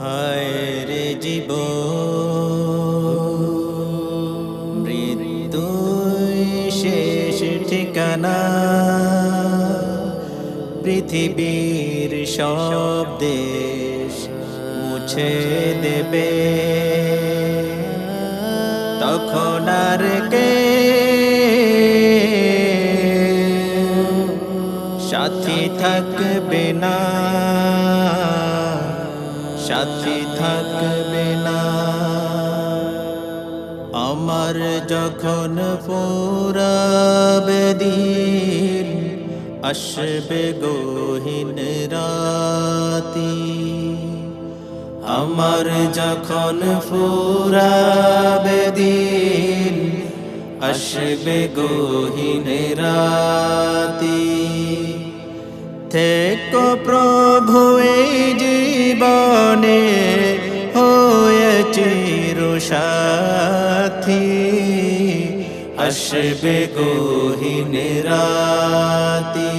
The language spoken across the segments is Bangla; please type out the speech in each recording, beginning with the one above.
হায় জীব মৃত্যু শেষ ঠিকানা। পৃথিবীর সব দেশ মুছে দেবে। তখন আর কে সাথী থাকবে না। সাথী থাকবে না। আমার যখন পুরাবে দিন, আসবে গহীন রাতি। আমার যখন ফুরাবে দিন, আসবে গহীন রাতি। থেকো প্রভু এই জীবনে হয়ে চির আসবে গহীন রাতি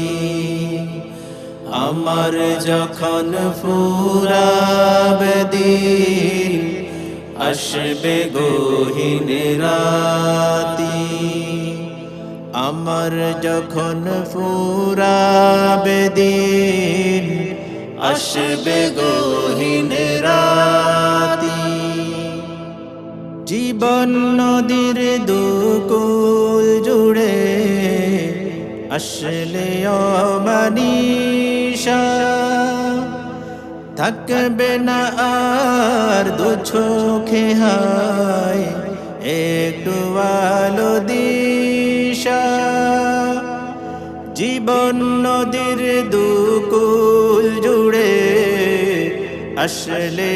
আমার যখন ফুরাবে দিন, আসবে গহীন রাতি আমার যখন ফুরাবে দিন, আসবে গহীন রাতি। জীবন নদীর দুকুল জুড়ে আসলে অমানিসা থাকবে না আর দু চোখে হায়, একটু আলো দিশা জীবন নদীর দুকুল জুড়ে আসলে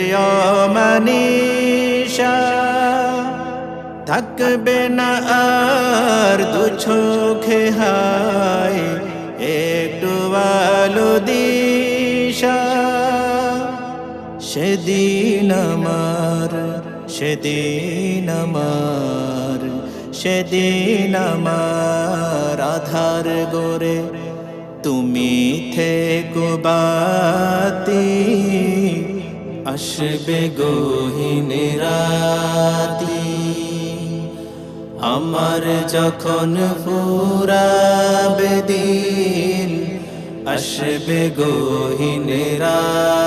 অমানিসা থাকবে না আর দু চোখে হায়, একটু আলো দিশা। সেদিন আমার সেদিন আমার সেদিন আমার আধার গোরে তুমি থেকো বাতি, আসবে গহীন রাতি। আমার যখন ফুরাবে দিন, আসবে গহীন রাতি।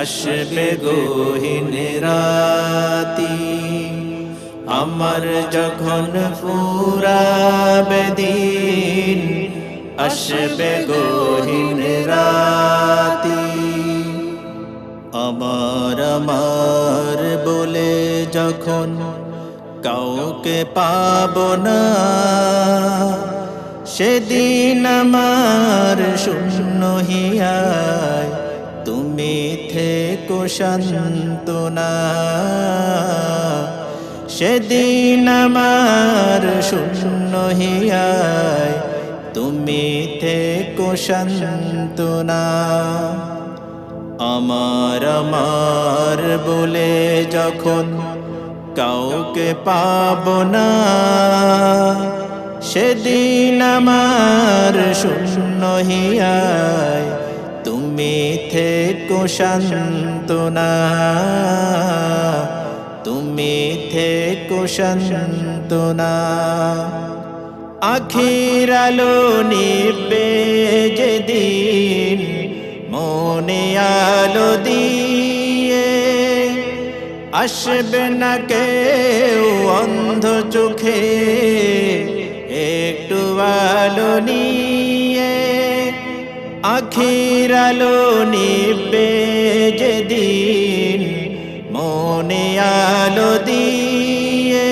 আসবে গহীন রাতি, আমার যখন ফুরাবে দিন আসবে গহীন রাতি। আমার আমার বলে যখন কাউকে পাব না, সেদিন আমার শূন্য হিয়ায় তুমি থেকো সেদিন আমার শূন্য হিয়ায় তুমি থেকো শান্তনা আমার আমার বলে যখন কাউকে পাব না, সেদিন আমার শূন্য হিয়ায় তুমি থেকো শান্তনা। তুমি থেকো শান্তনা। আখির আলো নিবে যেদিন, মনে আলো দিয়ে। আসবে না কেউ অন্ধ চোখে, একটু আলো নিয়ে আখির আলো নিবে যেদিন, মনে আলো দিয়ে।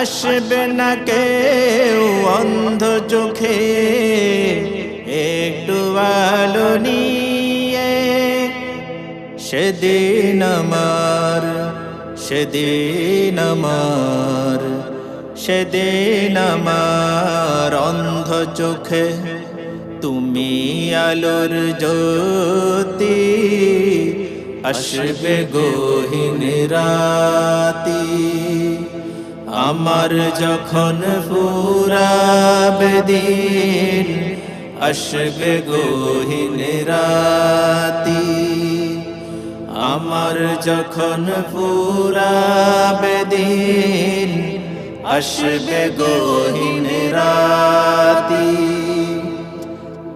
আসবে না কেউ অন্ধ চোখে, একটু আলো নিয়ে। সেদিন আমার সেদিন আমার সেদিন আমার অন্ধ চোখে তুমি আলোর জ্যোতি, আসবে গহীন রাতি। আমার যখন ফুরাবে দিন, আসবে গহীন রাতি। আমার যখন ফুরাবে দিন, আসবে গহীন রাতি।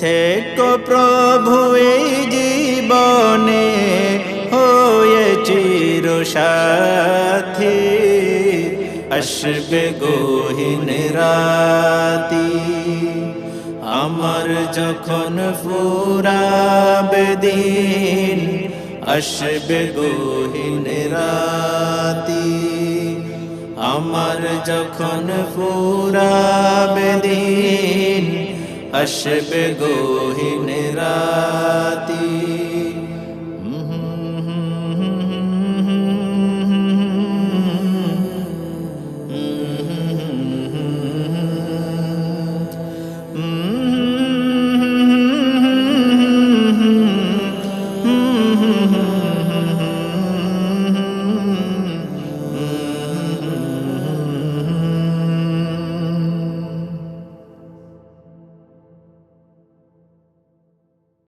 থেকো প্রভু, এই জীবনে হয়ে চির সাথী আসবে গহীন রাতি, আমার যখন ফুরাবে দিন, আসবে গহীন রাতি। আমার যখন ফুরাবে দিন আসবে গহীন রাতি।